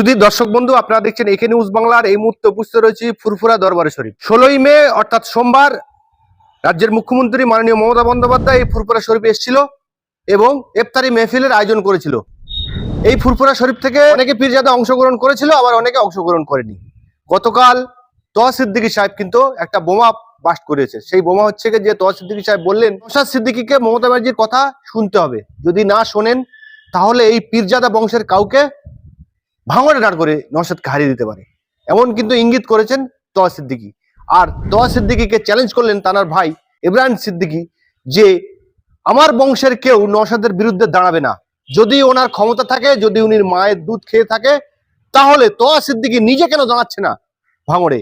সুধীর দর্শক বন্ধু, আপনারা দেখছেন একে নিউজ বাংলার। এই মুহূর্তে উপস্থিত রয়েছে ফুরফুরা দরবারে শরীফ। ষোলোই মে, অর্থাৎ সোমবার, রাজ্যের মুখ্যমন্ত্রী মাননীয় মমতা বন্দ্যোপাধ্যায় এই ফুরফুরা শরীফ এসেছিল এবং ইফতারি মেহফিলের আয়োজন করেছিল। এই ফুরফুরা শরীফ থেকে অনেকে পীরজাদা অংশগ্রহণ করেছিল, আবার অনেকে অংশগ্রহণ করেনি। গতকাল তোয়া সাহেব কিন্তু একটা বোমা বাস্ট করেছে। সেই বোমা হচ্ছে যে তোয়া সিদ্দিকী সাহেব বললেন নৌশাদ সিদ্দিকীকে মমতা ব্যানার্জির কথা শুনতে হবে। যদি না শোনেন, তাহলে এই পীরজাদা বংশের কাউকে ভাঙড়ে দাঁড় করে নওশাদকে হারিয়ে দিতে পারে। এমন কিন্তু ইঙ্গিত করেছেন তোয়া সিদ্দিকী। আর তোয়া সিদ্দিকিকে চ্যালেঞ্জ করলেন তানার ভাই ইব্রাহিম সিদ্দিকী যে, আমার বংশের কেউ নওশাদের বিরুদ্ধে দাঁড়াবে না। যদি ওনার ক্ষমতা থাকে, যদি উনি মায়ের দুধ খেয়ে থাকে, তাহলে তোয়া সিদ্দিকী নিজে কেন দাঁড়াচ্ছে না ভাঙড়ে?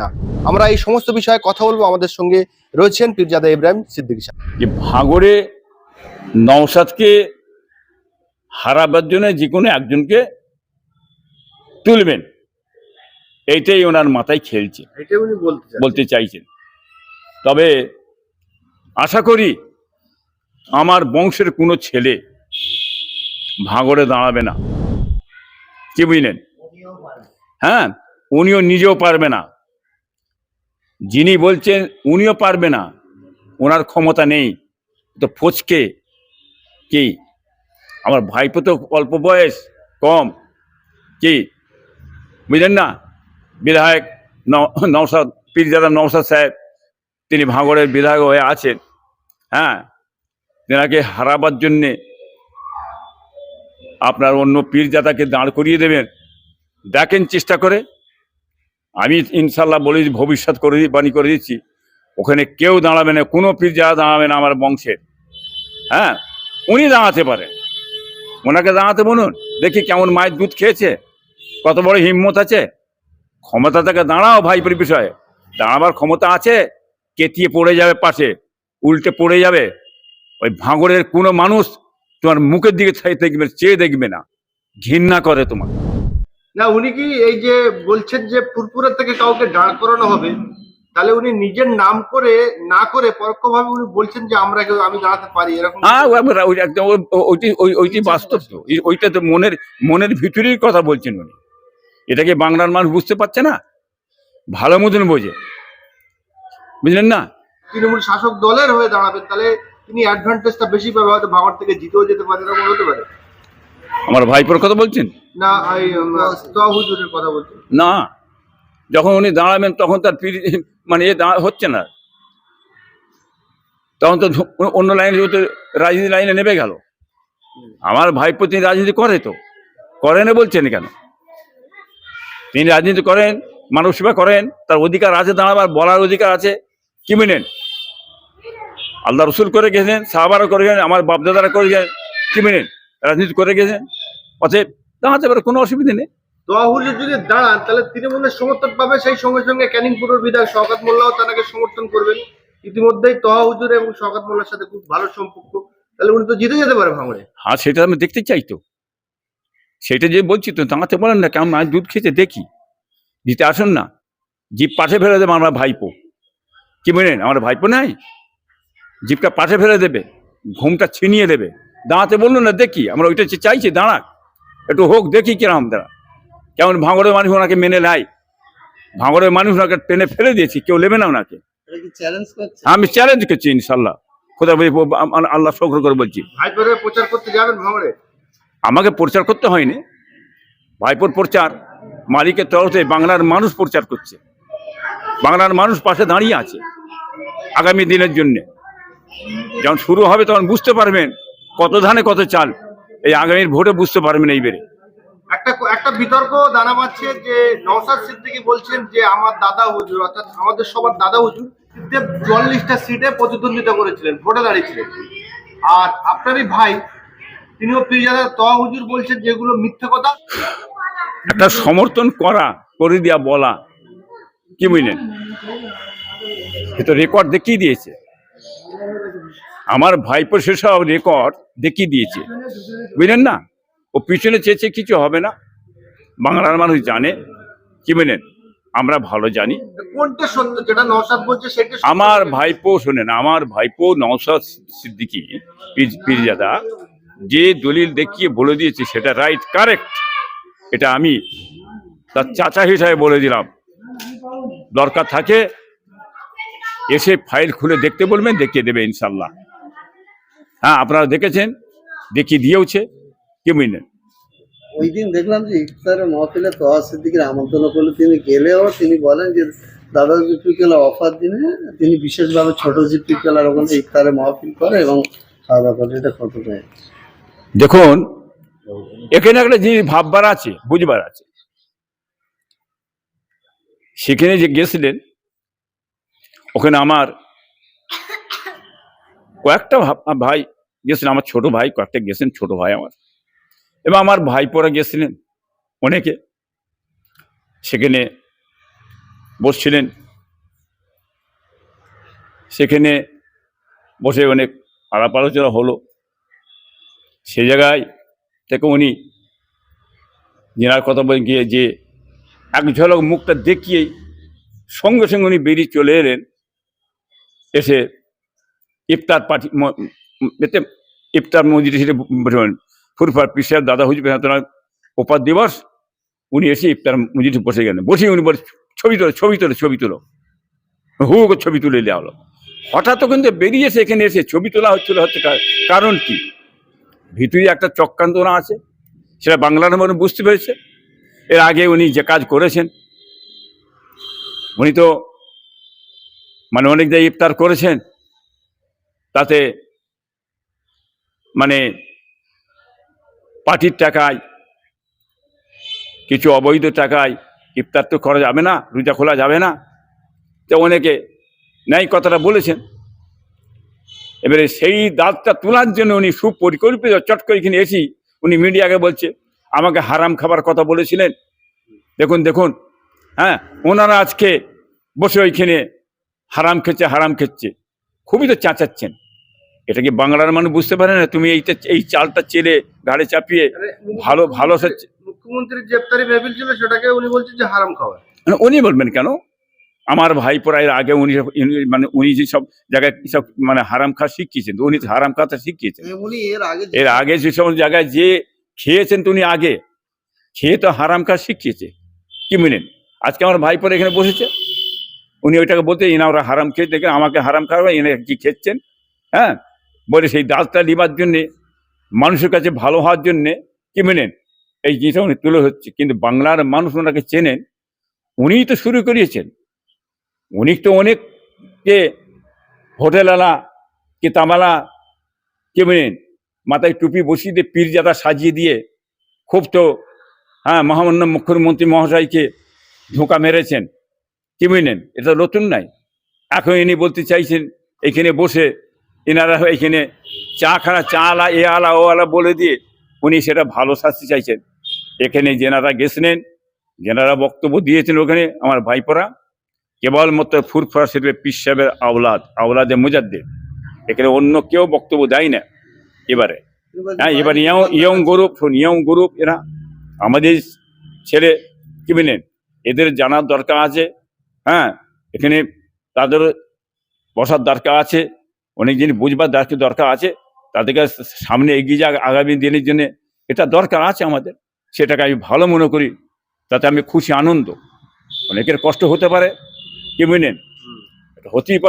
না, আমরা এই সমস্ত বিষয়ে কথা বলব। আমাদের সঙ্গে রয়েছেন পীরজাদা ইব্রাহিম সিদ্দিকী সাহেব। যে ভাঙড়ে নওশাদকে হারাবার জন্য যে কোনো একজনকে তুলবেন। এইটাই ওনার মাথায় খেলছে। উনি বলতে বলতে চাইছেন। তবে আশা করি আমার বংশের কোনো ছেলে ভাঙড়ে দাঁড়াবে না। কি বুঝলেন? হ্যাঁ উনিও নিজেও পারবে না। যিনি বলছেন উনিও পারবে না ওনার ক্ষমতা নেই। তো ফচকে কি? আমার ভাইপো তো অল্প বয়স কম। কি? বুঝলেন না বিধায়ক ন- নওশাদ, পীরজাদা নওশাদ সাহেব, তিনি ভাঙড়ের বিধায়ক হয়ে আছেন। হ্যাঁ তেনাকে হারাবার জন্যে আপনার অন্য পীরজাদাকে দাঁড় করিয়ে দেবেন। দেখেন চেষ্টা করে। আমি ইনশাল্লাহ বলে, ভবিষ্যৎ করে বাণী করে দিচ্ছি, ওখানে কেউ দাঁড়াবে না, কোনো পীরজাদা দাঁড়াবে না আমার বংশের। হ্যাঁ উনি দাঁড়াতে পারেন। ওনাকে দাঁড়াতে বলুন, দেখি কেমন মায়ের দুধ খেয়েছে। কত বড় হিম্মত আছে? ক্ষমতা থেকে দাঁড়াও ভাইপের বিষয়ে। দাঁড়াবার ক্ষমতা আছে কেতিয়ে পড়ে যাবে পাশে, উল্টে পড়ে যাবে। ওই ভাঙড়ের কোনো মানুষ তোমার মুখের দিকে দেখবে, চেয়ে দেখবে না। ঘৃণা করে তোমার না, উনি কি এই যে বলছেন যে ফুরপুরের থেকে কাউকে দাঁড় করানো হবে? তাহলে উনি নিজের নাম করে না করে পরোক্ষভাবে উনি বলছেন যে আমরা কেউ আমি দাঁড়াতে পারি এরকম হ্যাঁ ওই একদম ওইটি ওই- ওইটি বাস্তব তো। ওইটা তো মনের মনের ভিতরের কথা বলছেন উনি। এটাকে বাংলার মানুষ বুঝতে পারছে না? ভালো মতন বোঝে। বুঝলেন না? তৃণমূল শাসক দলের হয়ে দাঁড়াবেন তাহলে তিনি অ্যাডভান্টেজটা বেশি পাবে হয়তো ভাঙড় থেকে জিতেও যেতে পারে এরকম হতে পারে। আমার ভাইপোর কথা বলছেন? না হুজুরের কথা বলছেন। না। যখন উনি দাঁড়াবেন তখন তার মানে এ হচ্ছে না। তখন তো অন্য লাইনে যেহেতু রাজনীতি লাইনে নেমে গেল। আমার ভাইপো তিনি রাজনীতি করে তো। করে না বলছেন কেন? তিনি রাজনীতি করেন, মানব সেবা করেন, তার অধিকার আছে, দাঁড়াবার বলার অধিকার আছে, কি মিনেন? আল্লাহ রসুল করে গেছেন সাহাবারও করে গেছেন, আমার বাপদাদারা করে গেছেন, কি মিনেন? রাজনীতি করে গেছেন, অতএব দাঁড়াতে পারে, কোনো অসুবিধা নেই। হুজুর যদি দাঁড়ান, তাহলে তৃণমূলের সমর্থন পাবে সেই সঙ্গে সঙ্গে ক্যানিং পুরের বিধায়ক শওকাত মোল্লাও তাকে সমর্থন করবেন। ইতিমধ্যেই হুজুর এবং শওকাত মোল্লার সাথে খুব ভালো সম্পর্ক। তাহলে উনি তো জিতে যেতে পারে ভাঙড়ে। হ্যাঁ সেটা আমি দেখতে চাই তো। সেটা যে বলছি তো, দাঁড়াতে বলেন না কেমন দুধ খেতে দেখি। দিতে আসুন না। জিপ পাশে ফেলে দেবে আমরা ভাইপো। কি বলেন, আমার ভাইপো নাই? জিপটা পাশে ফেলে দেবে, ঘুমটা ছিনিয়ে দেবে। দাঁড়াতে বলল না, দেখি। আমরা ওইটা চাইছি, দাঁড়াক। একটু হোক, দেখি কিরম দাঁড়া কেমন ভাঙড়ের মানুষ ওনাকে মেনে নেয় ভাঙড়ের মানুষ ওনাকে টেনে ফেলে দিয়েছি কেউ নেবে না ওনাকে। আমি চ্যালেঞ্জ করছি ইনশাল্লাহ। খোদা বলি আল্লাহ শকর করে বলছি। ভাইপোরে প্রচার করতে যাবেন ভাঙড়ে? আমাকে প্রচার করতে হয়নি। ভাইপোর প্রচার মালিকের তরফে বাংলার মানুষ প্রচার করছে। বাংলার মানুষ পাশে দাঁড়িয়ে আছে আগামী দিনের জন্য। যখন শুরু হবে তখন বুঝতে পারবেন কত ধানে কত চাল। এই আগামীর ভোটে বুঝতে পারবেন এইবারে। একটা একটা বিতর্ক দানা পাচ্ছে যে নওশাদ সিদ্দিকী বলছেন যে আমার দাদা হুজুর, অর্থাৎ আমাদের সবার দাদা হুজুর চুয়াল্লিশটা সিটে প্রতিদ্বন্দ্বিতা করেছিলেন, ভোটে দাঁড়িয়েছিলেন। আর আপনারই ভাই, তিনিও পীরজাদা তোয়া হুজুর বলছেন যেগুলো মিথ্যে কথা। একটা সমর্থন করা, করে দেওয়া বলা, কি বুঝলেন? এ তো রেকর্ড দেখিয়ে দিয়েছে। আমার ভাইপো সেসব রেকর্ড দেখিয়ে দিয়েছে। বুঝলেন না? ও পিছনে চেয়েছে কিছু হবে না। বাংলার মানুষ জানে কি বুঝলেন আমরা ভালো জানি। কোনটা সত্য? যেটা নওশাদ বলছে সেটা আমার ভাইপো শোনেন আমার ভাইপো নওশাদ সিদ্দিকী পীর- পীরজাদা যে দলিল দেখিয়ে বলে দিয়েছে সেটা রাইট কারেক্ট এটা আমি তার চাচা হিসাবে বলে দিলাম। দরকার থাকে এসে ফাইল খুলে দেখতে বলবেন দেখিয়ে দেবে ইনশাল্লাহ হ্যাঁ আপনারা দেখেছেন? দেখিয়ে দিয়েওছে। কি বুঝলেন ওই দিন দেখলাম যে ইফতারের মহফিলে তোয়া সিদ্দিকের আমন্ত্রণ করলে তিনি গেলেও তিনি বলেন যে দাদা জিপি কেলা অফার দিনে তিনি বিশেষভাবে ছোট জিপি কেলার ওখানে ইফতারের মহফিল করে এবং খাওয়া দাওয়া করে এটা কত দেখুন এখানে একটা জিনিস ভাববার আছে বুঝবার আছে। সেখানে যে গেছিলেন ওখানে আমার কয়েকটা ভাই গেছিলেন আমার ছোট ভাই কয়েকটা গেছেন ছোট ভাই আমার। এবং আমার ভাইপোরা গেছিলেন, অনেকে। সেখানে বসছিলেন। সেখানে বসে অনেক আলাপ আলোচনা হলো। সে জায়গায় থেকে উনি জেনার কথা বলে গিয়ে যে, এক ঝলক মুখটা দেখিয়েই সঙ্গে সঙ্গে উনি বেরিয়ে চলে এলেন। এসে ইফতার ম- এতে ইফতার মসজিদে সেটা ফুরফার পিসার দাদা হুজুর তোমার ওপার দিবস, উনি এসে ইফতার মসজিদে বসে গেলেন। বসে উনি বলে, ছবি তোলো ছবি তোলো ছবি তোলো। হু ছবি তুলে দেওয়া হলো। হঠাৎ কিন্তু বেরিয়েছে এখানে এসে ছবি তোলা হচ্ছিল হচ্ছে কারণ কি? ভিতরে একটা চক্রান্তনা আছে, সেটা বাংলার মনে বুঝতে পেরেছে। এর আগে উনি যে কাজ করেছেন, উনি তো মানে অনেক জায়গায় ইফতার করেছেন। তাতে মানে পার্টির টাকায়, কিছু অবৈধ টাকায় ইফতার তো করা যাবে না, রোজা খোলা যাবে না। তো অনেকে ন্যায় কথাটা বলেছেন। এবারে সেই দাঁতটা তোলার জন্য উনি সুপরিকল্পিত চট করে এখানে এসি উনি মিডিয়াকে বলছে, আমাকে হারাম খাবার কথা বলেছিলেন। দেখুন দেখুন হ্যাঁ ওনারা আজকে বসে ওইখানে হারাম খেচ্ছে হারাম খেচ্ছে খুবই তো চাচাচ্ছেন। এটা কি বাংলার মানুষ বুঝতে পারে না? তুমি এইটা এই চালটা চেলে গাড়ি চাপিয়ে ভালো ভালো মুখ্যমন্ত্রীর ছিল সেটাকে উনি বলছেন যে হারাম খাওয়া। মানে উনি বলবেন কেন? আমার ভাই এর আগে উনি মানে উনি যে সব জায়গায় সব মানে হারাম খাওয়া শিখিয়েছেন উনি হারাম খাওয়াটা শিখিয়েছেন। এর আগে এর আগে যে সমস্ত জায়গায় যে খেয়েছেন তো উনি আগে খেয়ে তো হারাম খাওয়া শিখিয়েছে। কি মিনেন আজকে আমার ভাই পরে এখানে বসেছে। উনি ওইটাকে বলতে এনা ওরা হারাম খেয়ে দেখে আমাকে হারাম খাওয়া এনে কি খেচ্ছেন হ্যাঁ? বলে সেই দাঁতটা নিবার জন্যে, মানুষের কাছে ভালো হওয়ার জন্যে কি মেনেন? এই জিনিসটা উনি তুলে হচ্ছে কিন্তু বাংলার মানুষ ওনাকে চেনেন, উনিই তো শুরু করিয়েছেন। উনি তো অনেককে হোটেলওয়ালা কে তামালা কে মেনেন? মাথায় টুপি বসিয়ে দিয়ে পীরজাদা সাজিয়ে দিয়ে খুব তো হ্যাঁ মহামান্য মুখ্যমন্ত্রী মহাশয়কে ধোঁকা মেরেছেন। কি বুঝলেন এটা নতুন নাই। এখন ইনি বলতে চাইছেন, এখানে বসে এনারা এখানে চা খানা চা আলা এ আলা, ও আলা বলে দিয়ে উনি সেটা ভালো শাস্তি চাইছেন। এখানে যেনারা গেছিলেন, যেনারা বক্তব্য দিয়েছেন ওখানে আমার ভাইপোরা, কেবলমাত্র ফুরফুরা শরীফের পিস সাহেবের আওলাদ, আওলাদে মুজাদ্দের এখানে অন্য কেউ বক্তব্য দেয় না এবারে। হ্যাঁ এবার young young group young group এরা, আমাদের ছেলে কি বলেন, এদের জানার দরকার আছে হ্যাঁ এখানে তাদের বসার দরকার আছে অনেক জিনিস বুঝবার দরকার দরকার আছে তাদেরকে সামনে এগিয়ে যা আগামী দিনের জন্য। এটা দরকার আছে আমাদের। সেটাকে আমি ভালো মনে করি তাতে আমি খুশি আনন্দ। অনেকের কষ্ট হতে পারে কি বুঝলেন এটা হতেই পারে।